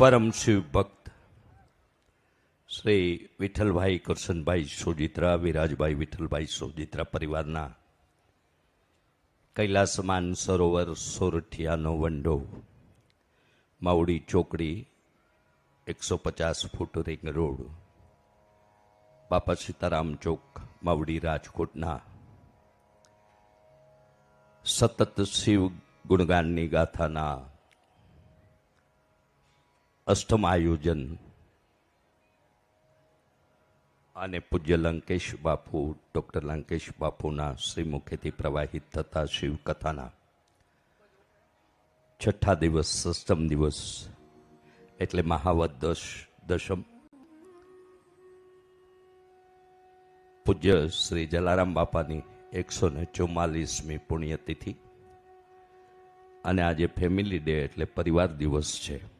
પરમ શિવ ભક્ત શ્રી વિઠ્ઠલભાઈ કરશનભાઈ સોજિત્રા, વિરાજભાઈ વિઠ્ઠલભાઈ સોજિત્રા પરિવારના કૈલાસમાન સરોવર સોરઠિયાનો વંડો, માવડી ચોકડી એકસો પચાસ ફૂટ રિંગ રોડ, બાપા સીતારામ ચોક, માવડી રાજકોટના. સતત શિવ ગુણગાનની ગાથાના અષ્ટમ આયોજન. અને પૂજ્ય લંકેશ બાપુ, ડૉક્ટર લંકેશ બાપુના શ્રીમુખેથી પ્રવાહિત થતા શિવકથાના. છઠ્ઠા દિવસ સષ્ટમ દિવસ, એટલે મહાવત દશ, દશમ. પૂજ્ય શ્રી જલારામ બાપાની એકસો ને ચુમ્માલીસમી પુણ્યતિથિ. અને આજે ફેમિલી ડે એટલે પરિવાર દિવસ છે.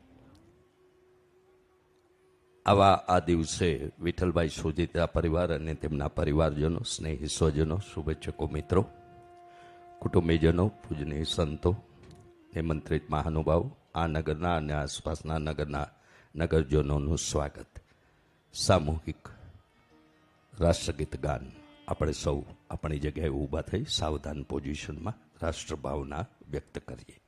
આવા આ દિવસે વિઠ્ઠલભાઈ સુજીતા પરિવાર અને તેમના પરિવારજનો, સ્નેહી સ્વજનો, શુભેચ્છકો મિત્રો, કુટુંબીજનો, પૂજનીય સંતો, નિમંત્રિત મહાનુભાવ, આ નગરના અને આસપાસના નગરના નગરજનોનું સ્વાગત. સામૂહિક રાષ્ટ્રગીત ગાન આપણે સૌ આપણી જગ્યાએ ઊભા થઈ સાવધાન પોઝિશનમાં રાષ્ટ્રભાવના વ્યક્ત કરીએ.